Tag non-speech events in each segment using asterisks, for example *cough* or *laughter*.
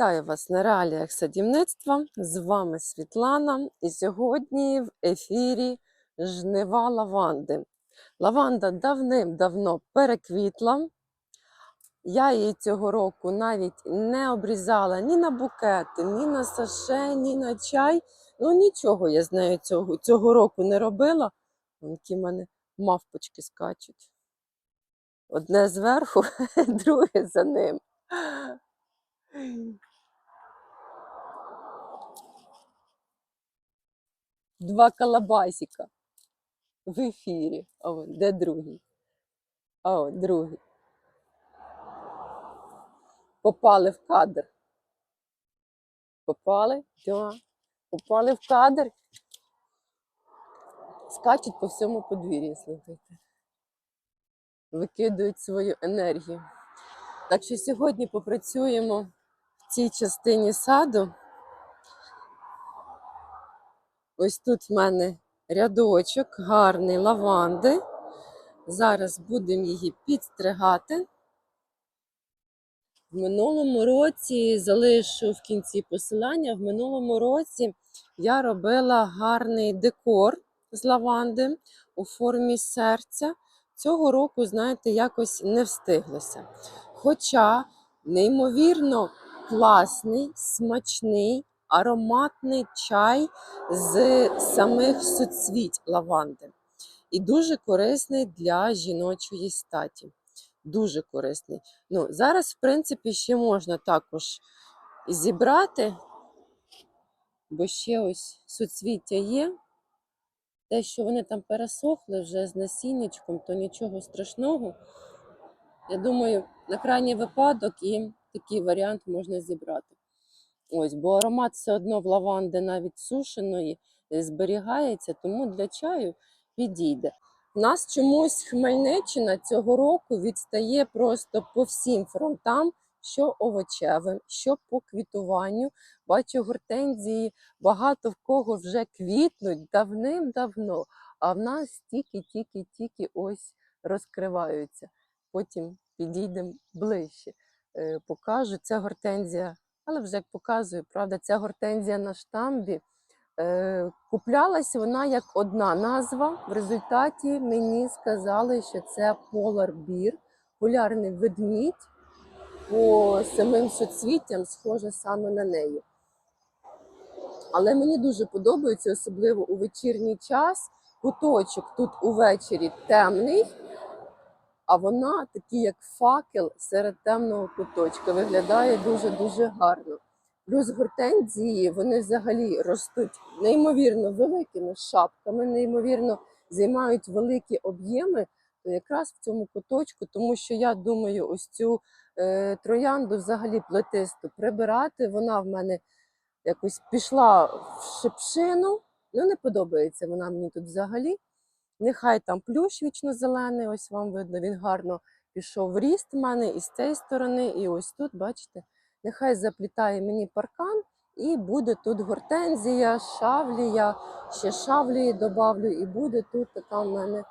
Вітаю вас на реаліях садівництва. З вами Світлана. І сьогодні в ефірі жнива лаванди. Лаванда давним-давно переквітла. Я її цього року навіть не обрізала ні на букети, ні на саше, ні на чай. Ну нічого я з нею цього, цього року не робила. Які в мене мавпочки скачуть. Одне зверху, *laughs* друге за ним. Два калабасіка в ефірі. Вон, де другий? От другий. Попали в кадр. Попали? Да. Попали в кадр. Скачуть по всьому подвір'ю, слухайте. Викидують свою енергію. Так що сьогодні попрацюємо в цій частині саду. Ось тут в мене рядочок гарний лаванди. Зараз будемо її підстригати. В минулому році залишу в кінці посилання. В минулому році я робила гарний декор з лаванди у формі серця. Цього року, знаєте, якось не встиглося. Хоча неймовірно класний, смачний, ароматний чай з самих суцвіть лаванди. І дуже корисний для жіночої статі. Дуже корисний. Ну, зараз, в принципі, ще можна також зібрати, бо ще ось суцвіття є. Те, що вони там пересохли вже з насіннячком, то нічого страшного. Я думаю, на крайній випадок і такий варіант можна зібрати. Ось, бо аромат все одно в лаванди навіть сушеної е, зберігається, тому для чаю підійде. У нас чомусь Хмельниччина цього року відстає просто по всім фронтам, що овочевим, що по квітуванню. Бачу гортензії, багато в кого вже квітнуть давним-давно, а в нас тільки-тільки-тільки ось розкриваються. Потім підійдемо ближче. Е, Покажу, ця гортензія, але вже як показую, правда, ця гортензія на штамбі. Е, Куплялась вона як одна назва. В результаті мені сказали, що це Bear, полярний ведмідь. По самим соцвіттям схоже саме на неї. Але мені дуже подобається, особливо у вечірній час. Куточок тут увечері темний, а вона такий, як факел серед темного куточка. Виглядає дуже-дуже гарно. Плюс гортензії вони взагалі ростуть неймовірно великими шапками, неймовірно займають великі об'єми. То якраз в цьому куточку, тому що я думаю, ось цю е, троянду взагалі плетисту прибирати. Вона в мене якось пішла в шипшину. Ну, не подобається вона мені тут взагалі. Нехай там плющ вічно зелений, ось вам видно, він гарно пішов в ріст в мене і з цієї сторони, і ось тут, бачите, нехай заплітає мені паркан, і буде тут гортензія, шавлія, ще шавлії добавлю, і буде тут така в мене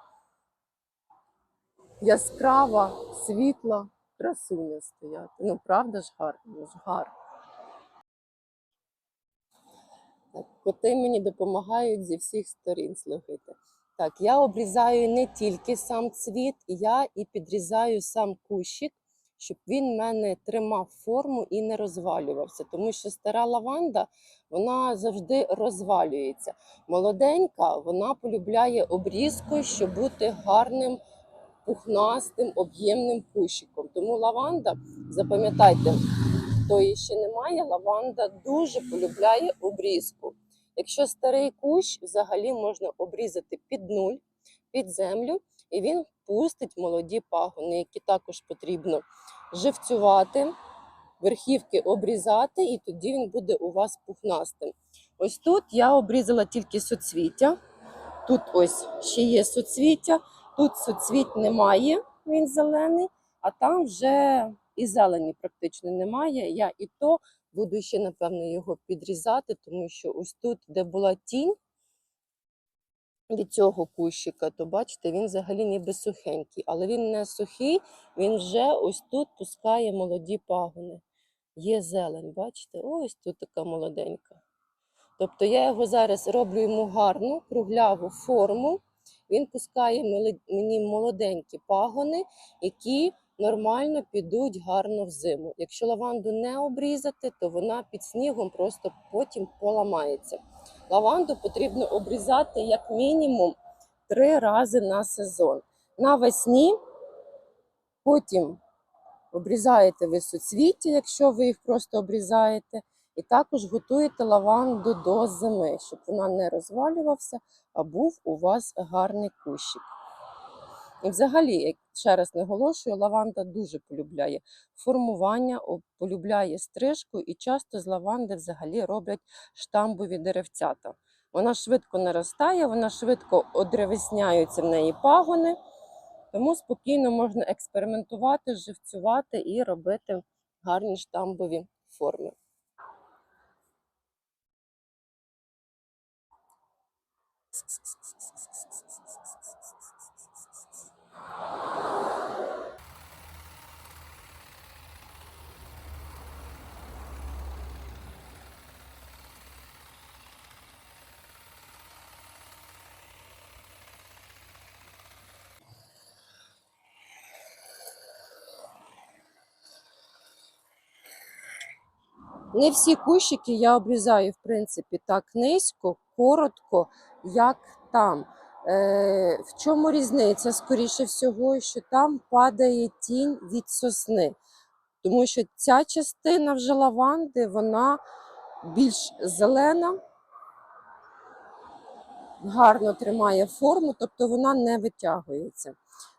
яскрава, світла красуня стояти. Ну, правда ж гарно, ну ж гарно. Коти мені допомагають зі всіх сторін, слухайте. Так, я обрізаю не тільки сам цвіт, я і підрізаю сам кущик, щоб він в мене тримав форму і не розвалювався. Тому що стара лаванда вона завжди розвалюється. Молоденька вона полюбляє обрізку, щоб бути гарним, пухнастим, об'ємним кущиком. Тому лаванда, запам'ятайте, хто її ще немає, лаванда дуже полюбляє обрізку. Якщо старий кущ, взагалі можна обрізати під нуль, під землю, і він пустить молоді пагони, які також потрібно живцювати, верхівки обрізати, і тоді він буде у вас пухнастим. Ось тут я обрізала тільки суцвіття. Тут ось ще є суцвіття, тут суцвіт немає, він зелений, а там вже і зелені практично немає. Я і то буду ще, напевно, його підрізати, тому що ось тут, де була тінь від цього кущика, то бачите, він взагалі ніби сухенький, але він не сухий, він вже ось тут пускає молоді пагони. є зелень. Бачите? Ось тут така молоденька. Тобто я його зараз роблю йому гарну кругляву форму. Він пускає мені молоденькі пагони, які нормально підуть гарно в зиму. Якщо лаванду не обрізати, то вона під снігом просто потім поламається. Лаванду потрібно обрізати як мінімум три рази на сезон. Навесні, потім обрізаєте ви суцвіття, якщо ви їх просто обрізаєте, і також готуєте лаванду до зими, щоб вона не розвалювався, а був у вас гарний кущик. І взагалі, ще раз наголошую, лаванда дуже полюбляє формування, полюбляє стрижку, і часто з лаванди взагалі роблять штамбові деревцята. Вона швидко наростає, вона швидко одревесняються в неї пагони, тому спокійно можна експериментувати, живцювати і робити гарні штамбові форми. Не всі кущики я обрізаю, в принципі, так низько, коротко, як там. Е, в чому різниця? Скоріше всього, що там падає тінь від сосни. Тому що ця частина вже лаванди, вона більш зелена, гарно тримає форму, тобто вона не витягується.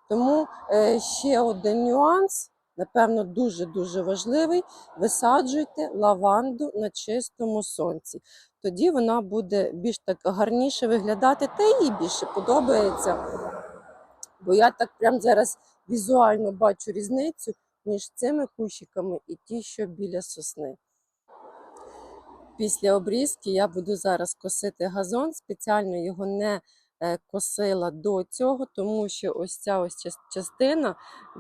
Тому е, ще один нюанс, напевно, дуже-дуже важливий. Висаджуйте лаванду на чистому сонці. Тоді вона буде більш так гарніше виглядати, та їй більше подобається. Бо я так прям зараз візуально бачу різницю між цими кущиками і ті, що біля сосни. Після обрізки я буду зараз косити газон. Спеціально його не косила до цього, тому що ось ця ось частина,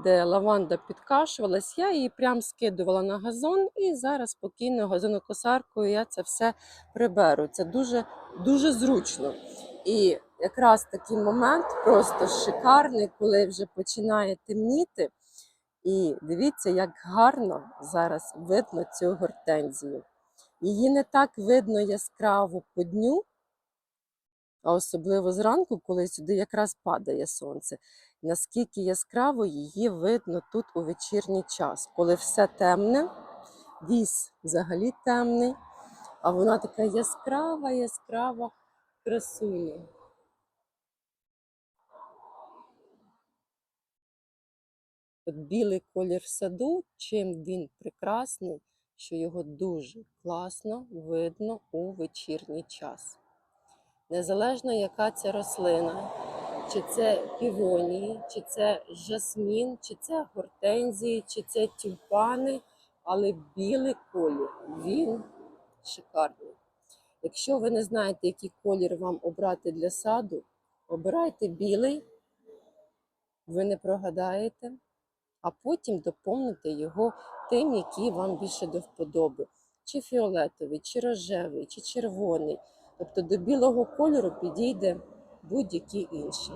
де лаванда підкашувалась, я її прям скидувала на газон, і зараз спокійно газонокосаркою я це все приберу. Це дуже, дуже зручно. І якраз такий момент просто шикарний, коли вже починає темніти. І дивіться, як гарно зараз видно цю гортензію. Її не так видно яскраво по дню, а особливо зранку, коли сюди якраз падає сонце. Наскільки яскраво її видно тут у вечірній час, коли все темне, віз взагалі темний, а вона така яскрава, яскрава красуня. От білий колір саду, чим він прекрасний, що його дуже класно видно у вечірній час. Незалежно, яка це рослина, чи це півонії, чи це жасмін, чи це гортензії, чи це тюльпани, але білий колір він шикарний. Якщо ви не знаєте, який колір вам обрати для саду, обирайте білий, ви не прогадаєте а потім доповните його тим, який вам більше до вподоби. Чи фіолетовий, чи рожевий, чи червоний. Тобто до білого кольору підійде будь-який інший.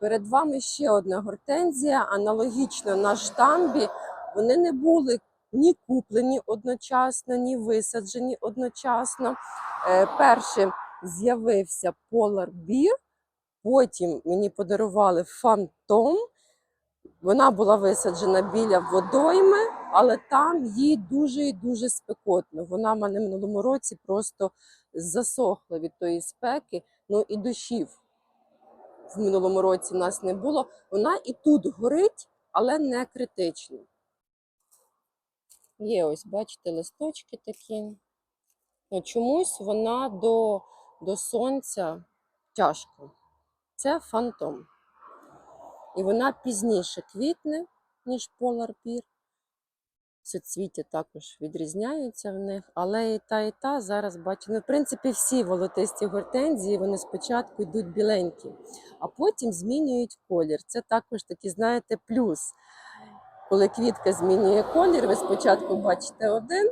Перед вами ще одна гортензія, аналогічно на штамбі. Вони не були ні куплені одночасно, ні висаджені одночасно. Е, першим з'явився Polar Beer, потім мені подарували Фантом. Вона була висаджена біля водойми, але там їй дуже і дуже спекотно. Вона в мене минулому році просто засохла від тої спеки. Ну і дощів в минулому році в нас не було. Вона і тут горить, але не критично. Є ось, бачите, листочки такі. Ну, чомусь вона до, до сонця тяжко. Це фантом. І вона пізніше квітне, ніж Beer. Соцвіття також відрізняються в них, але і та, і та зараз бачу. Ну, в принципі, всі волотисті гортензії вони спочатку йдуть біленькі, а потім змінюють колір. Це також такий, знаєте, плюс. Коли квітка змінює колір, ви спочатку бачите один,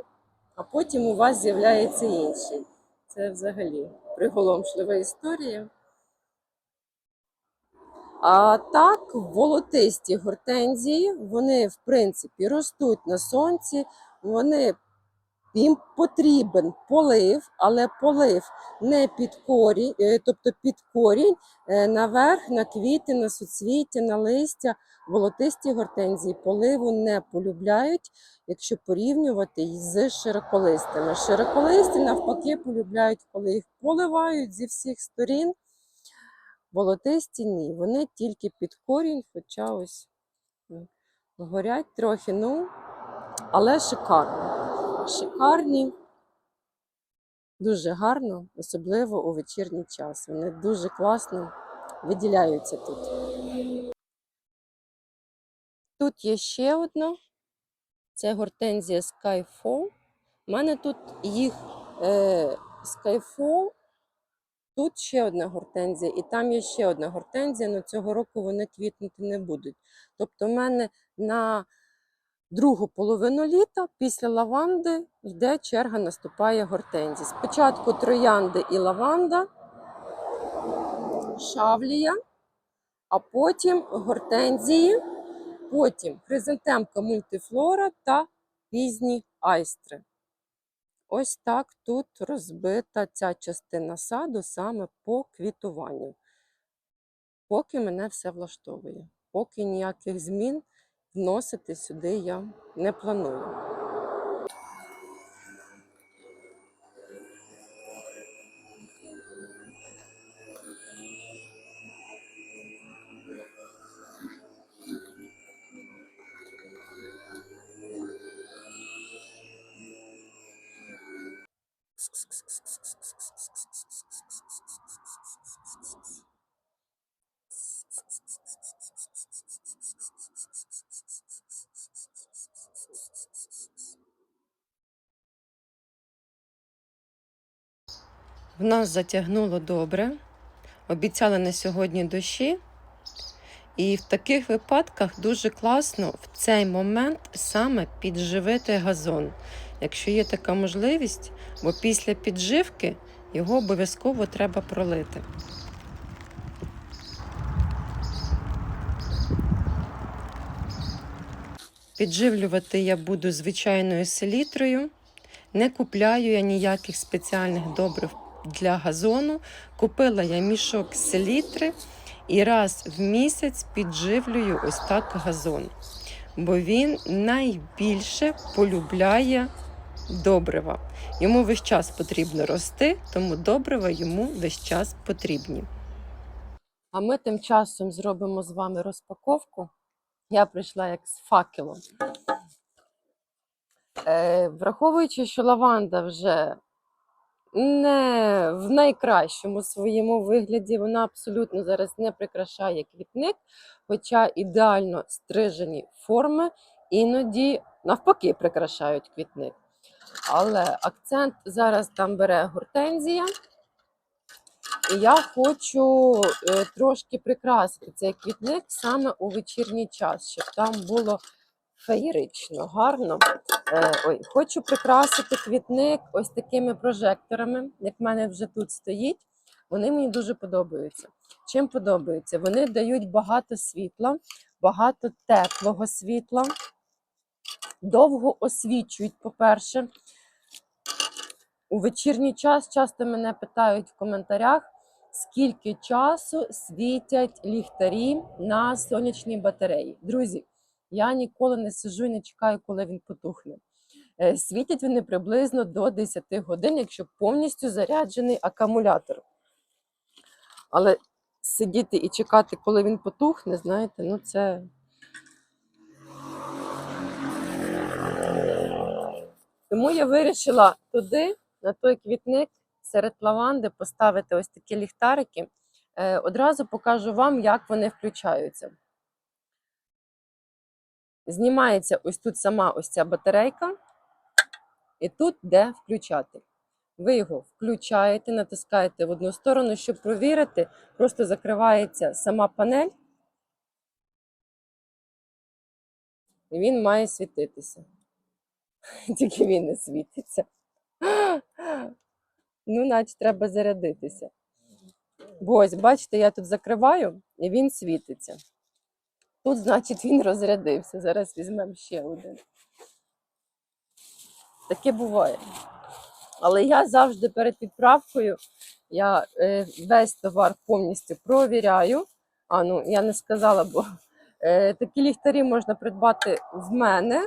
а потім у вас з'являється інший. Це взагалі приголомшлива історія. А так, волотисті гортензії, вони, в принципі, ростуть на сонці, вони їм потрібен полив, але полив не під корінь, е, тобто під корінь, е, наверх, на квіти, на суцвіття, на листя. Волотисті гортензії поливу не полюбляють, якщо порівнювати з широколистими. Широколисті навпаки полюбляють, коли їх поливають зі всіх сторін. Волотисті ні, вони тільки під корінь, хоча ось горять трохи, ну, але шикарно. Шикарні, дуже гарно, особливо у вечірній час. Вони дуже класно виділяються тут. Тут є ще одна. Це гортензія Skyfall. У мене тут їх е, Skyfall Тут ще одна гортензія, і там є ще одна гортензія, але цього року вони квітнути не будуть. Тобто, в мене на другу половину літа після лаванди йде черга, наступає гортензії. Спочатку троянди і лаванда, шавлія, а потім гортензії, потім хризантемка мультифлора та пізні айстри. Ось так тут розбита ця частина саду саме по квітуванню. Поки мене все влаштовує, поки ніяких змін вносити сюди я не планую. Нас затягнуло добре. Обіцяли на сьогодні дощі. І в таких випадках дуже класно в цей момент саме підживити газон, якщо є така можливість, бо після підживки його обов'язково треба пролити. Підживлювати я буду звичайною селітрою. Не купляю я ніяких спеціальних добрив для газону. Купила я мішок селітри і раз в місяць підживлюю ось так газон. Бо він найбільше полюбляє добрива. Йому весь час потрібно рости, тому добрива йому весь час потрібні. А ми тим часом зробимо з вами розпаковку. Я прийшла як з факелом. Е, враховуючи, що лаванда вже не в найкращому своєму вигляді, вона абсолютно зараз не прикрашає квітник, хоча ідеально стрижені форми іноді навпаки прикрашають квітник. Але акцент зараз там бере гортензія. І я хочу е, трошки прикрасити цей квітник саме у вечірній час, щоб там було феєрично, гарно. Е, ой, хочу прикрасити квітник ось такими прожекторами, як в мене вже тут стоїть. Вони мені дуже подобаються. Чим подобаються? Вони дають багато світла, багато теплого світла, довго освічують, по-перше. У вечірній час часто мене питають в коментарях, скільки часу світять ліхтарі на сонячній батареї. Друзі, я ніколи не сижу і не чекаю, коли він потухне. Е, Світять вони приблизно до 10 годин, якщо повністю заряджений акумулятор. Але сидіти і чекати, коли він потухне, знаєте, ну це. Тому я вирішила туди, на той квітник, серед лаванди поставити ось такі ліхтарики. Е, Одразу покажу вам, як вони включаються. Знімається ось тут сама ось ця батарейка, і тут де включати. Ви його включаєте, натискаєте в одну сторону, щоб провірити, просто закривається сама панель, і він має світитися. *laughs* Тільки він не світиться. *gasps* Ну, наче треба зарядитися. Бо ось, бачите, я тут закриваю, і він світиться. Тут, значить, він розрядився. Зараз візьмемо ще один. Таке буває. Але я завжди перед відправкою я е, весь товар повністю провіряю. А, ну я не сказала, бо е, такі ліхтарі можна придбати в мене.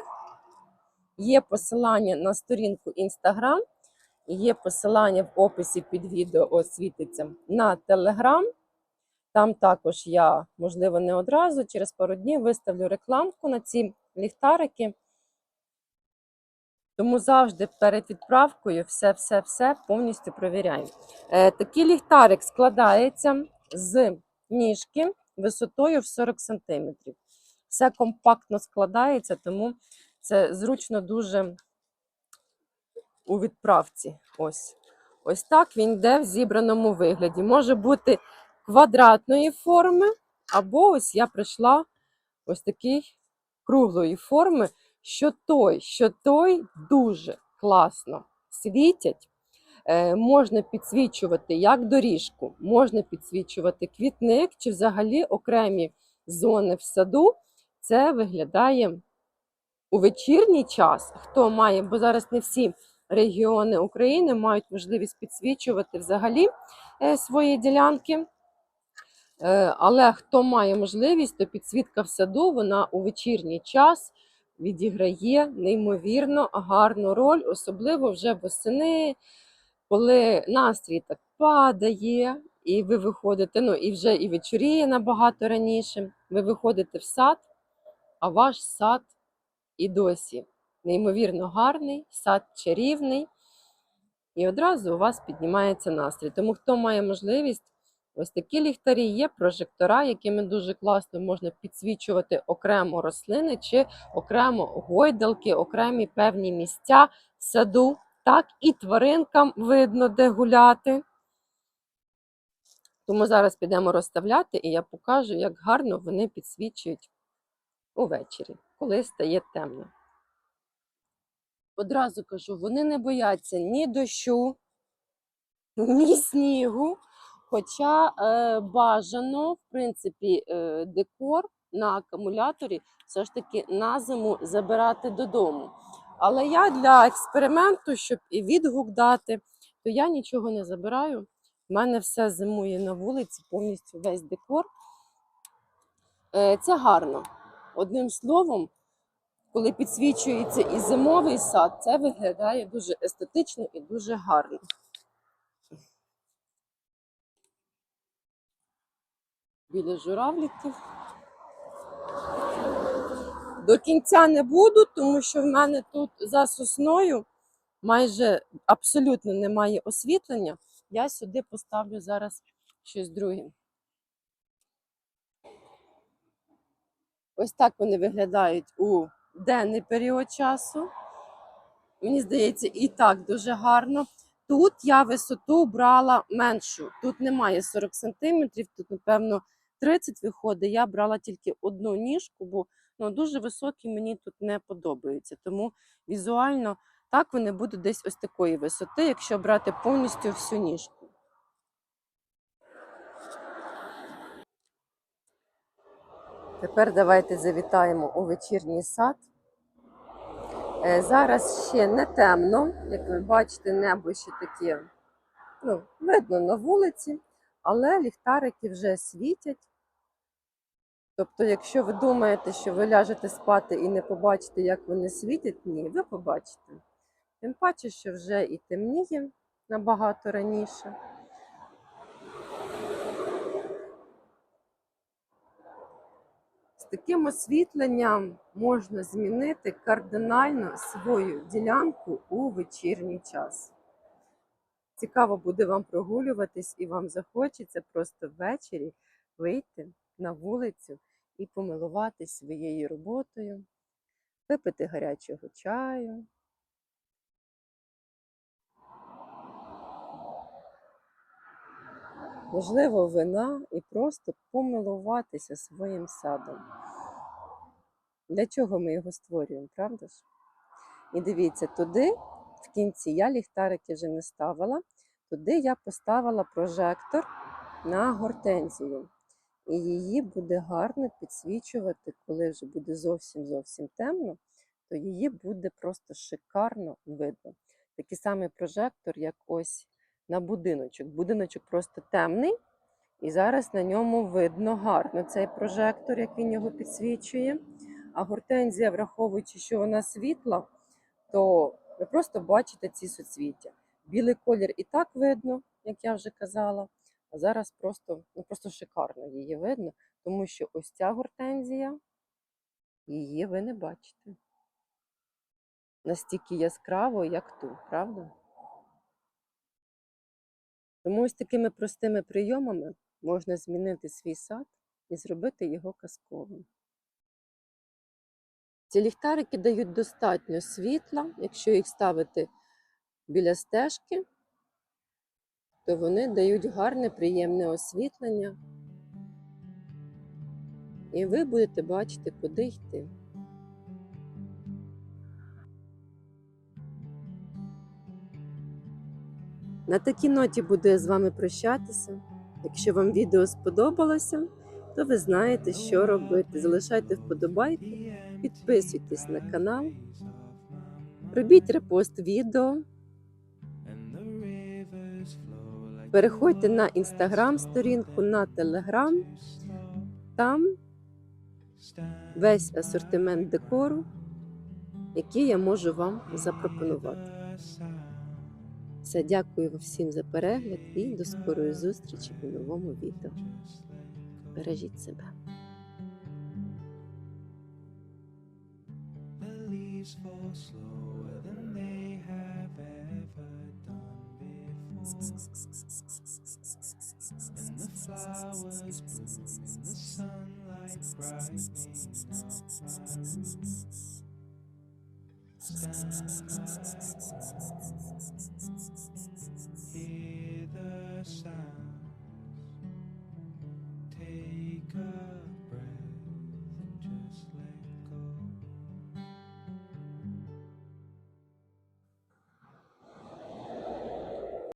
Є посилання на сторінку Instagram, є посилання в описі під відео ось світиться на Telegram. Там також я, можливо, не одразу, через пару днів виставлю рекламку на ці ліхтарики. Тому завжди перед відправкою все-все-все повністю провіряємо. Е, такий ліхтарик складається з ніжки висотою в 40 см. Все компактно складається, тому це зручно дуже у відправці. Ось. Ось так він йде в зібраному вигляді. Може бути квадратної форми, або ось я прийшла ось такий круглої форми, що той, що той дуже класно світять. Е, можна підсвічувати як доріжку, можна підсвічувати квітник чи взагалі окремі зони в саду. Це виглядає у вечірній час. Хто має, бо зараз не всі регіони України мають можливість підсвічувати взагалі е, свої ділянки. Е, Але хто має можливість, то підсвітка в саду вона у вечірній час відіграє неймовірно гарну роль, особливо вже восени, коли настрій так падає, і ви виходите, ну і вже і вечоріє набагато раніше. Ви виходите в сад, а ваш сад і досі неймовірно гарний, сад чарівний. І одразу у вас піднімається настрій. Тому хто має можливість, ось такі ліхтарі є прожектора, якими дуже класно можна підсвічувати окремо рослини чи окремо гойдалки, окремі певні місця в саду. Так і тваринкам видно, де гуляти. Тому зараз підемо розставляти, і я покажу, як гарно вони підсвічують увечері, коли стає темно. Одразу кажу, вони не бояться ні дощу, ні снігу. Хоча е, бажано, в принципі, е, декор на акумуляторі все ж таки на зиму забирати додому. Але я для експерименту, щоб і відгук дати, то я нічого не забираю. У мене все зимує на вулиці, повністю весь декор. Е, це гарно. Одним словом, коли підсвічується і зимовий сад, це виглядає дуже естетично і дуже гарно. Біля журавликів. До кінця не буду, тому що в мене тут за сосною майже абсолютно немає освітлення. Я сюди поставлю зараз щось друге. Ось так вони виглядають у денний період часу. Мені здається, і так дуже гарно. Тут я висоту брала меншу. Тут немає 40 см, тут, напевно, 30 виходить. Я брала тільки одну ніжку, бо ну, дуже високі мені тут не подобаються. Тому візуально так вони будуть десь ось такої висоти, якщо брати повністю всю ніжку. Тепер давайте завітаємо у вечірній сад. Е, Зараз ще не темно, як ви бачите, небо ще таке ну, видно на вулиці, але ліхтарики вже світять. Тобто, якщо ви думаєте, що ви ляжете спати і не побачите, як вони світять, ні, ви побачите. Тим паче, що вже і темніє набагато раніше. З таким освітленням можна змінити кардинально свою ділянку у вечірній час. Цікаво буде вам прогулюватись, і вам захочеться просто ввечері вийти на вулицю і помилуватись своєю роботою, випити гарячого чаю. Можливо, вина і просто помилуватися своїм садом. Для чого ми його створюємо, правда ж? І дивіться, туди, в кінці, я ліхтарики вже не ставила. Туди я поставила прожектор на гортензію. І її буде гарно підсвічувати, коли вже буде зовсім зовсім темно, то її буде просто шикарно видно. Такий самий прожектор, як ось на будиночок. Будиночок просто темний, і зараз на ньому видно гарно цей прожектор, як він його підсвічує. А гортензія, враховуючи, що вона світла, то ви просто бачите ці суцвіття. Білий колір і так видно, як я вже казала. Зараз просто, ну, просто шикарно її видно, тому що ось ця гортензія, її ви не бачите. Настільки яскраво, як ту, правда? Тому ось такими простими прийомами можна змінити свій сад і зробити його казковим. Ці ліхтарики дають достатньо світла, якщо їх ставити біля стежки, то вони дають гарне, приємне освітлення. І ви будете бачити, куди йти. На такій ноті буду я з вами прощатися. Якщо вам відео сподобалося, то ви знаєте, що робити. Залишайте вподобайки, підписуйтесь на канал, робіть репост відео, переходьте на інстаграм-сторінку, на телеграм. Там весь асортимент декору, який я можу вам запропонувати. Все, дякую всім за перегляд і до скорої зустрічі у новому відео. Бережіть себе. And the flowers bloom in the sunlight, brightening up my Hear the